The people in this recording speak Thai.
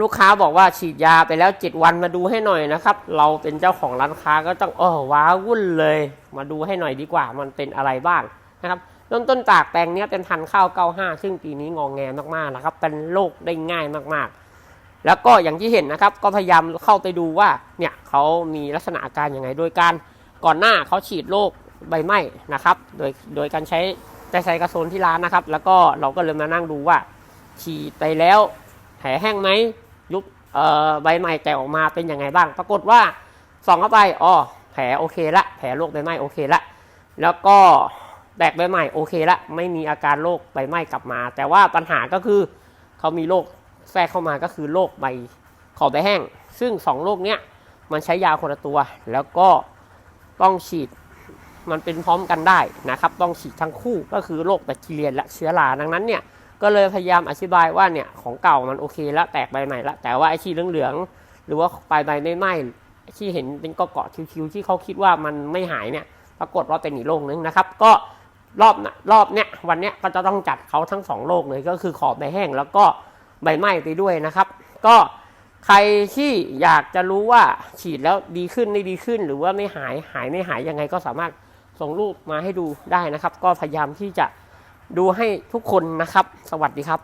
ลูกค้าบอกว่าฉีดยาไปแล้วเจ็ดวันมาดูให้หน่อยนะครับ เราเป็นเจ้าของร้านค้าก็ต้องเออว้าวุ่นเลย มาดูให้หน่อยดีกว่า มันเป็นอะไรบ้างนะครับเริ่มต้นจากแปลงเนี้ยเป็นพันธุ์ข้าว95ซึ่งปีนี้งองแงมากๆนะครับ เป็นโรคได้ง่ายมากๆ แล้วก็อย่างที่เห็นนะครับ ก็พยายามเข้าไปดูว่าเนี่ยเขามีลักษณะอาการยังไงโดยการก่อนหน้าเขาฉีดโรคใบไหม้นะครับ โดยโดยการใช้ไตรไซกระโซนที่ร้านนะครับ แล้วก็เราก็เลยมานั่งดูว่าฉีดไปแล้วแผลแห้งไหม ยุบใบใหม่แตกออกมาเป็นยังไงบ้าง ปรากฏว่าส่องเข้าไปอ๋อแผลโอเคละ แผลโรคใบไหม้โอเคละ แล้วก็แตกใบใหม่โอเคละ ไม่มีอาการโรคใบไหม้กลับมา แต่ว่าปัญหาก็คือเขามีโรคแทรกเข้ามาก็คือโรคใบขอบใบแห้ง ซึ่งสองโรคเนี้ยมันใช้ยาคนละตัว แล้วก็ต้องฉีดมันเป็นพร้อมกันได้นะครับ ต้องฉีดทั้งคู่ก็คือโรคแบคทีเรียและเชื้อราดังนั้นเนี่ย ก็เลยพยายามอธิบายว่าเนี่ยของเก่ามันโอเคแล้วแตกใบใหม่ละแต่ว่าไอ้ที่เหลืองๆหรือว่าปลายใบไม่ไหม้ที่เห็นเป็นเกาะๆคิวๆที่เขาคิดว่ามันไม่หายเนี่ยปรากฏว่าเป็นอีกโรคนึงนะครับ ก็รอบนะรอบเนี้ยวันเนี้ยก็จะต้องจัดเขาทั้งสองโรคเลยก็คือขอบใบแห้งแล้วก็ใบไหม้ไปด้วยนะครับ ก็ใครที่อยากจะรู้ว่าฉีดแล้วดีขึ้นไม่ดีขึ้น หรือว่าไม่หายหายไม่หายยังไงก็สามารถส่งรูปมาให้ดูได้นะครับ ก็พยายามที่จะ ดูให้ทุกคนนะครับ สวัสดีครับ